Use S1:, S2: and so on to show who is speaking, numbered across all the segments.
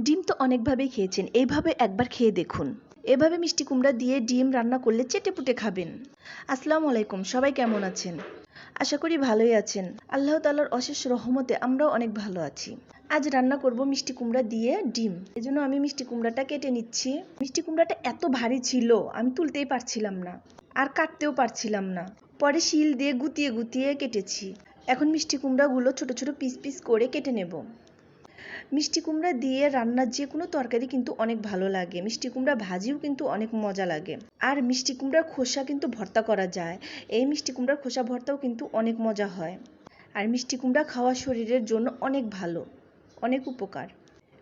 S1: ডিম তো অনেকভাবেই খেয়েছেন। এইভাবে একবার খেয়ে দেখুন। এভাবে মিষ্টি কুমড়া দিয়ে ডিম রান্না করলে চেটে পুটে খাবেন। আসসালামু আলাইকুম, সবাই কেমন আছেন? আশা করি ভালোই আছেন। আল্লাহ তালার অশেষ রহমতে আমরাও অনেক ভালো আছি। আজ রান্না করব মিষ্টি কুমড়া দিয়ে ডিম। এজন্য আমি মিষ্টি কুমড়াটা কেটে নিচ্ছি। মিষ্টি কুমড়াটা এত ভারী ছিল, আমি তুলতেই পারছিলাম না। আর কাটতেও পারছিলাম না। পরে শিল দিয়ে গুতিয়ে গুতিয়ে কেটেছি। এখন মিষ্টি কুমড়াগুলো ছোট ছোট পিস পিস করে কেটে নেব। মিষ্টি কুমড়া দিয়ে রান্নার যে কোনো তরকারি কিন্তু অনেক ভালো লাগে। মিষ্টি কুমড়া ভাজিও কিন্তু অনেক মজা লাগে। আর মিষ্টি কুমড়ার খোসা কিন্তু ভর্তা করা যায়। এই মিষ্টি কুমড়ার খোসা ভর্তাও কিন্তু অনেক মজা হয়। আর মিষ্টি কুমড়া খাওয়া শরীরের জন্য অনেক ভালো, অনেক উপকার।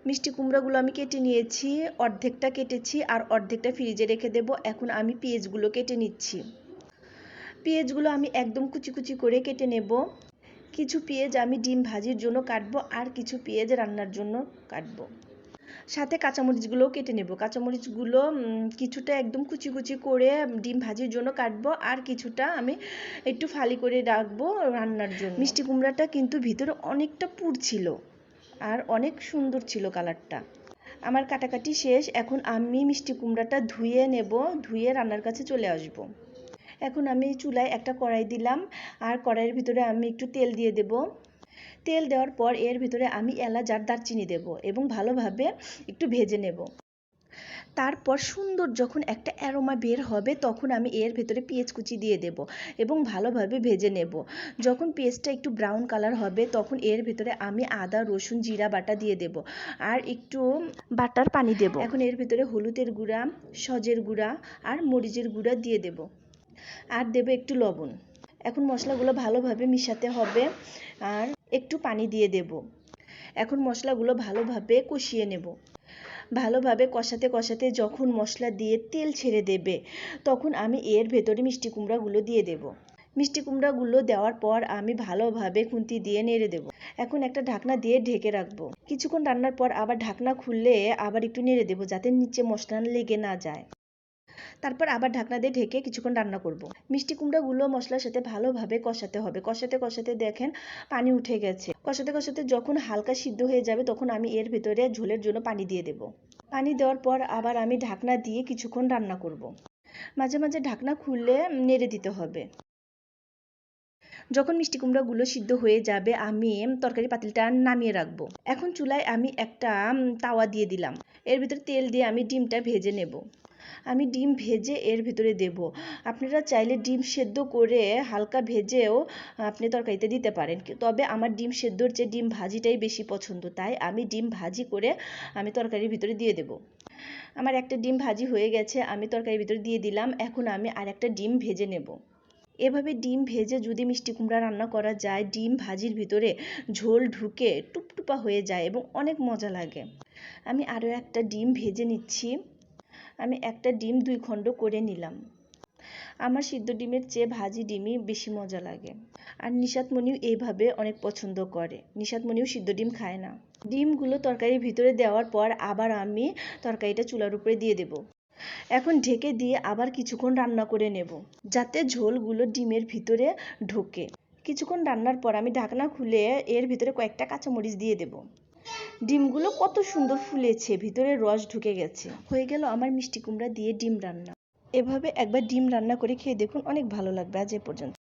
S1: মিষ্টি কুমড়াগুলো আমি কেটে নিয়েছি, অর্ধেকটা কেটেছি আর অর্ধেকটা ফ্রিজে রেখে দেব। এখন আমি পেঁয়াজগুলো কেটে নিচ্ছি। পেঁয়াজগুলো আমি একদম কুচি কুচি করে কেটে নেব। কিছু পেঁয়াজ আমি ডিম ভাজির জন্য কাটবো আর কিছু পেঁয়াজ রান্নার জন্য কাটবো। সাথে কাঁচামরিচগুলোও কেটে নেব। কাঁচামরিচগুলো কিছুটা একদম কুচি কুচি করে ডিম ভাজির জন্য কাটবো আর কিছুটা আমি একটু ফালি করে রাখব রান্নার জন্য। মিষ্টি কুমড়াটা কিন্তু ভিতরে অনেকটা পুর ছিল আর অনেক সুন্দর ছিল কালারটা। আমার কাটাকাটি শেষ। এখন আমি মিষ্টি কুমড়াটা ধুয়ে নেব, ধুয়ে রান্নার কাছে চলে আসব। এখন আমি চুলায় একটা কড়াই দিলাম আর কড়াইয়ের ভিতরে আমি একটু তেল দিয়ে দেব। তেল দেওয়ার পর এর ভিতরে আমি এলাচ আর দারচিনি দেব এবং ভালোভাবে একটু ভেজে নেব। তারপর সুন্দর যখন একটা অ্যারোমা বের হবে তখন আমি এর ভেতরে পেঁয়াজ কুচি দিয়ে দেব এবং ভালোভাবে ভেজে নেব। যখন পেঁয়াজটা একটু ব্রাউন কালার হবে তখন এর ভেতরে আমি আদা রসুন জিরা বাটা দিয়ে দেব আর একটু বাটার পানি দেব। এখন এর ভেতরে হলুদের গুঁড়া সজের গুঁড়া আর মরিচের গুঁড়া দিয়ে দেব। আর দেব একটু লবণ। এখন মশলাগুলো ভালোভাবে মিশাতে হবে আর একটু পানি দিয়ে দেব। এখন মশলাগুলো ভালোভাবে কষিয়ে নেব। ভালোভাবে কষাতে কষাতে যখন মশলা দিয়ে তেল ছেড়ে দেবে, তখন আমি এর ভেতরে মিষ্টি কুমড়াগুলো দিয়ে দেব। মিষ্টি কুমড়াগুলো দেওয়ার পর আমি ভালোভাবে খুন্তি দিয়ে নেড়ে দেব। এখন একটা ঢাকনা দিয়ে ঢেকে রাখব। কিছুক্ষণ রান্নার পর আবার ঢাকনা খুললে আবার একটু নেড়ে দেবো যাতে নিচে মশলা লেগে না যায়। তারপর আবার ঢাকনা দিয়ে ঢেকে কিছুক্ষণ রান্না করব। মিষ্টি কুমড়াগুলো মশলার সাথে ভালোভাবে কষাতে হবে। কষাতে কষাতে দেখেন পানি উঠে গেছে। কষাতে কষাতে যখন হালকা সিদ্ধ হয়ে যাবে তখন আমি এর ভিতরে ঝোলের জন্য পানি দিয়ে দেব। পানি দেওয়ার পর আবার আমি ঢাকনা দিয়ে কিছুক্ষণ রান্না করব। মাঝে মাঝে ঢাকনা খুলে নেড়ে দিতে হবে। যখন মিষ্টি কুমড়াগুলো সিদ্ধ হয়ে যাবে, আমি তরকারি পাতিলটা নামিয়ে রাখব। এখন চুলায় আমি একটা তাওয়া দিয়ে দিলাম। এর ভিতরে তেল দিয়ে আমি ডিমটা ভেজে নেব। আমি ডিম ভেজে এর ভিতরে দেব। আপনারা চাইলে ডিম সেদ্ধ করে হালকা ভেজেও আপনি তরকারিতে দিতে পারেন। তবে আমার ডিম সেদ্ধর চেয়ে ডিম ভাজিটাই বেশি পছন্দ। তাই আমি ডিম ভাজি করে আমি তরকারির ভিতরে দিয়ে দেব। আমার একটা ডিম ভাজি হয়ে গেছে, আমি তরকারির ভিতরে দিয়ে দিলাম। এখন আমি আর একটা ডিম ভেজে নেব। এভাবে ডিম ভেজে যদি মিষ্টি কুমড়া রান্না করা যায়, ডিম ভাজির ভিতরে ঝোল ঢুকে টুপটুপা হয়ে যায় এবং অনেক মজা লাগে। আমি আরও একটা ডিম ভেজে নিচ্ছি। আমি একটা ডিম দুই খণ্ড করে নিলাম। আমার সিদ্ধ ডিমের চেয়ে ভাজি ডিমই বেশি মজা লাগে। আর নিশাতমণিও এইভাবে অনেক পছন্দ করে। নিশাতমণিও সিদ্ধ ডিম খায় না। ডিমগুলো তরকারির ভিতরে দেওয়ার পর আবার আমি তরকারিটা চুলার উপরে দিয়ে দেব। এখন ঢেকে দিয়ে আবার কিছুক্ষণ রান্না করে নেব, যাতে ঝোলগুলো ডিমের ভিতরে ঢোকে। কিছুক্ষণ রান্নার পর আমি ঢাকনা খুলে এর ভিতরে কয়েকটা কাঁচামরিচ দিয়ে দেব। ডিমগুলো কত সুন্দর ফুলেছে, ভিতরে রস ঢুকে গেছে। হয়ে গেল আমার মিষ্টি কুমড়া দিয়ে ডিম রান্না। এভাবে একবার ডিম রান্না করে খেয়ে দেখুন অনেক ভালো লাগবে আজ এ পর্যন্ত।